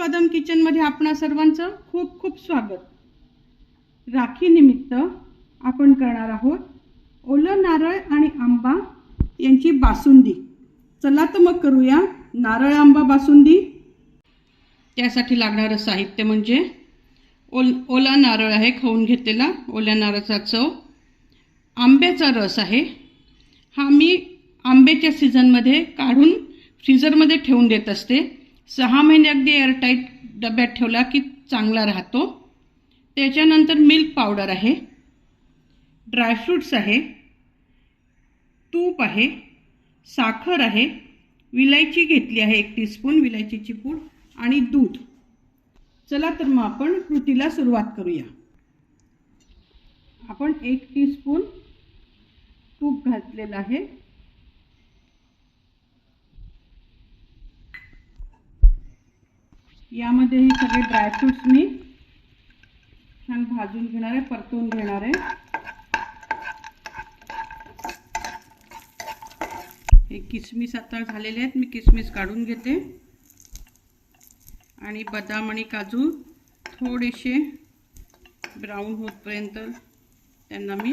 स्वादम किचनमध्ये आपणा सर्वांचं खूप खूप स्वागत. राखीनिमित्त आपण करणार आहोत ओलं नारळ आणि आंबा यांची बासुंदी. चला तर मग करूया नारळ आंबा बासुंदी. त्यासाठी लागणारं साहित्य म्हणजे ओल ओला नारळ आहे खाऊन घेतलेला ओल्या नारळाचा चव. आंब्याचा रस आहे. हा मी आंब्याच्या सीझनमध्ये काढून फ्रीजरमध्ये ठेवून देत असते. सहा महिने अगदी एअरटाईट डब्यात ठेवला की चांगला राहतो. त्याच्यानंतर मिल्क पावडर आहे. ड्रायफ्रूट्स आहे. तूप आहे. साखर आहे. विलायची घेतली आहे एक टीस्पून विलायचीची पूड आणि दूध. चला तर मग आपण कृतीला सुरुवात करूया. आपण एक टीस्पून तूप घातलेलं आहे. यामध्ये हे सगळे ड्रायफ्रुट्स मी छान भाजून घेणार आहे परतवून घेणार आहे. हे किसमिस आता झालेले आहेत मी किसमिस काढून घेते. आणि बदाम आणि काजू थोडेसे ब्राऊन होतपर्यंत त्यांना मी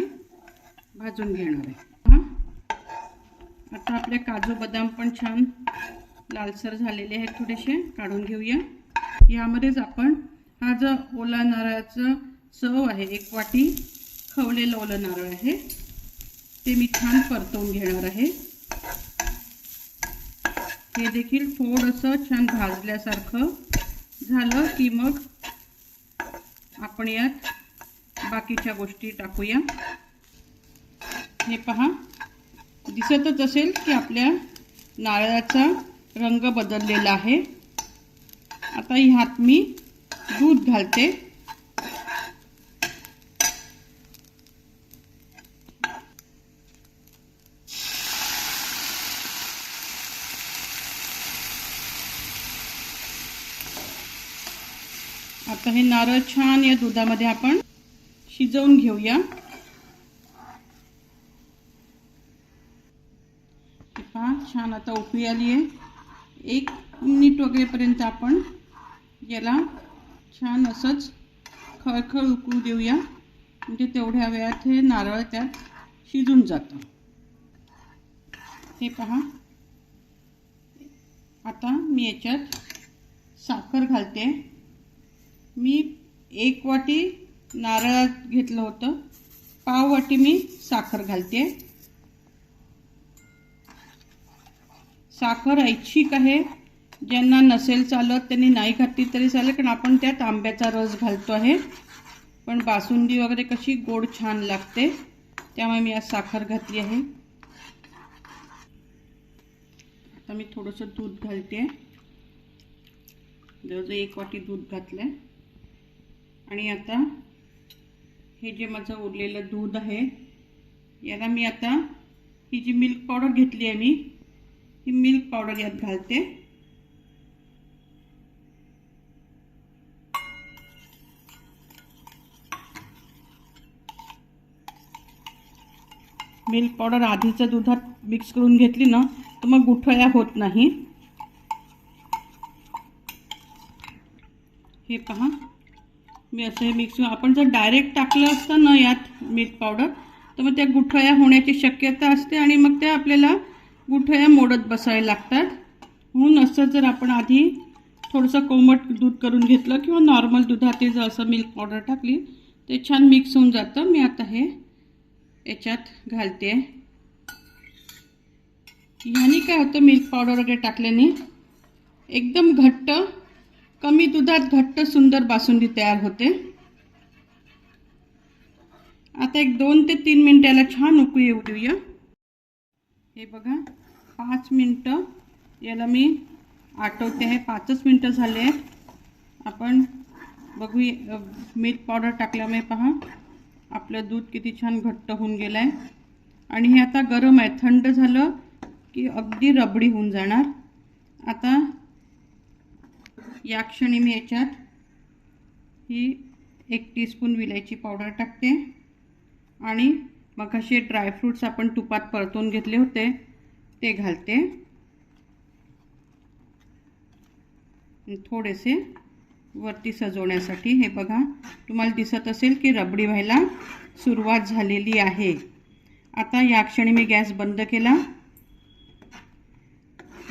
भाजून घेणार आहे. हां. आता आपले काजू बदाम पण छान लालसर झालेले आहेत थोडेसे काढून घेऊया. यामध्येच आपण हा जो ओला नारळाचं चव आहे एक वाटी खवलेलं ओलं नारळ आहे ते मी छान परतवून घेणार आहे. हे देखील थोडंसं छान भाजल्यासारखं झालं की मग आपण यात बाकीच्या गोष्टी टाकूया. हे पहा दिसतच असेल की आपल्या नारळाचा रंग बदललेला आहे. आता ह्यात मी दूध घालते. आता हे नारळ छान या दुधामध्ये आपण शिजवून घेऊया. पहा छान आता उकळी आली आहे एक मिनिट वगैरेपर्यंत आपण याला छान असंच खळखळ उकळू देऊया. म्हणजे तेवढ्या वेळात हे नारळ त्यात शिजून जातं. हे पहा. आता मी याच्यात साखर घालते. मी एक वाटी नारळात घेतलं होतं. पाव वाटी मी साखर घालते. साखर ऐच्छिक आहे. ज्यांना नसेल चालत त्यांनी नाही घातली तरी चालेल कारण आपण त्यात आंब्याचा रस घालतो आहे. पण बासुंदी वगैरे कशी गोड छान लागते त्यामुळे मी आज साखर घातली आहे. आता मी थोडंसं दूध घालते. जवळजवळ एक वाटी दूध घातलं आहे आणि आता हे जे माझं उरलेलं दूध आहे याला मी आता ही जी मिल्क पावडर घेतली आहे मी ही मिल्क पावडर यात घालते. मिल्क पावडर आधीच्या दुधात मिक्स करून घेतली ना तर मग गुठळ्या होत नाही. हे पहा. मी असं हे मिक्स आपण जर डायरेक्ट टाकलं असतं ना यात मिल्क पावडर तर मग त्या गुठळ्या होण्याची शक्यता असते आणि मग त्या आपल्याला गुठळ्या मोडत बसायला लागतात. म्हणून असं जर आपण आधी थोडंसं कोमट दूध करून घेतलं किंवा नॉर्मल दुधात जर असं मिल्क पावडर टाकली ते छान मिक्स होऊन जातं. मी आता हे याच्यात घालते. ह्यानी काय होतं मिल्क पावडर वगैरे टाकल्याने एकदम घट्ट कमी दुधात घट्ट सुंदर बासुंदी तयार होते. आता एक दोन ते तीन मिनटं याला छान उकळी येऊ देऊया. हे बघा पाच मिनटं याला मी आटवते आहे. पाचच मिनटं झाले आहेत. आपण बघूया मिल्क पावडर टाकल्यामुळे पहा. आपलं दूध किती छान घट्ट होऊन गेलं आहे आणि हे आता गरम आहे. थंड झालं की अगदी रबडी होऊन जाणार. आता या क्षणी मी याच्यात ही एक टीस्पून विलायची पावडर टाकते. आणि मग असे ड्रायफ्रूट्स आपण तुपात परतून घेतले होते ते घालते. थोडेसे वरती सजवण्यासाठी. हे बघा तुम्हाला दिसत असेल की रबडी व्हायला सुरुवात झालेली आहे. आता या क्षणी मी गॅस बंद केला.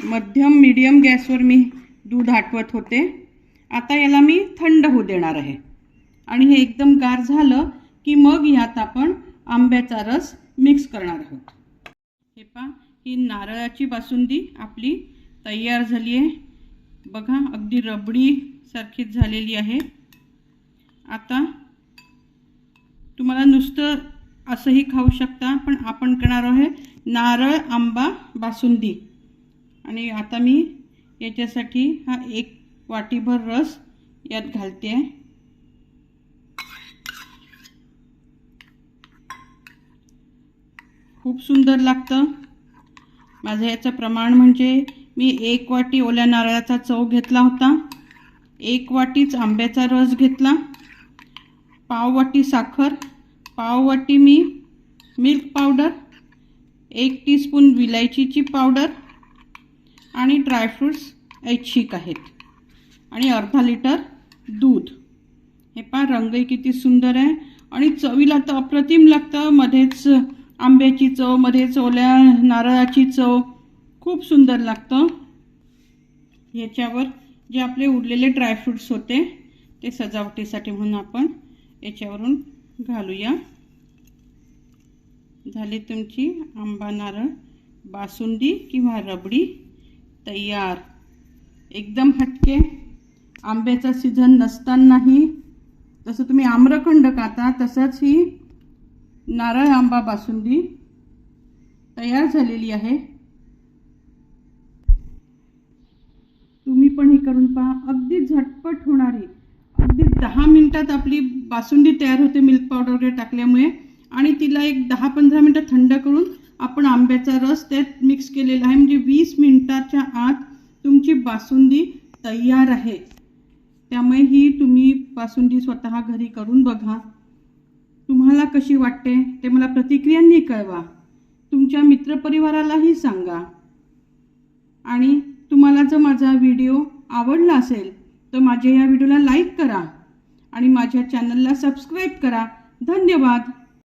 मध्यम मीडियम गॅसवर मी दूध आटवत होते. आता याला मी थंड होऊ देणार आहे. आणि हे एकदम गार झालं की मग यात आपण आंब्याचा रस मिक्स करणार आहोत. हे पहा ही नारळाची बासुंदी आपली तयार झाली आहे. बघा अगदी रबडी सारखीच झालेली आहे. आता तुम्हाला नुसतं असंही खाऊ शकता पण आपण करणार आहे नारळ आंबा बासुंदी. आणि आता मी याच्यासाठी हा एक वाटीभर रस यात घालते. आहे खूप सुंदर लागतं. माझं याचं प्रमाण म्हणजे मी एक वाटी ओल्या नारळाचा चव घेतला होता. एक वाटीच आंब्याचा रस घेतला. पाव वाटी साखर पाव वाटी मी मिल्क पावडर एक टीस्पून विलायचीची पावडर आणि ड्रायफ्रूट्स ऐच्छिक आहेत. आणि अर्धा लिटर दूध. हे पहा रंगही किती सुंदर आहे. आणि चवीला तर अप्रतिम लागतं. मध्येच आंब्याची चव मध्येच ओल्या नारळाची चव खूप सुंदर लागतं. याच्यावर जे आपले उरलेले ड्रायफ्रूट्स होते ते सजावटीसाठी म्हणून आपण याच्यावरून घालूया. झाली तुमची आंबा नारळ बासुंदी किंवा रबडी तयार. एकदम हटके. आंब्याचा सीझन नसतानाही जसं तुम्ही आम्रखंड खाता तसंच ही नारळ आंबा बासुंदी तयार झालेली आहे. पण हे करून पहा अगदी झटपट होणारी अगदी दहा मिनिटात आपली बासुंदी तयार होते मिल्क पावडर वगैरे टाकल्यामुळे. आणि तिला एक दहा पंधरा मिनटं थंड करून आपण आंब्याचा रस त्यात मिक्स केलेला आहे. म्हणजे वीस मिनिटाच्या आत तुमची बासुंदी तयार आहे. त्यामुळे ही तुम्ही बासुंदी स्वतः घरी करून बघा. तुम्हाला कशी वाटते ते मला प्रतिक्रियांनी कळवा. तुमच्या मित्रपरिवारालाही सांगा. आणि तुम्हाला जर माझा व्हिडिओ आवडला असेल तर माझ्या या व्हिडिओला लाईक करा आणि माझ्या चॅनलला सबस्क्राईब करा. धन्यवाद.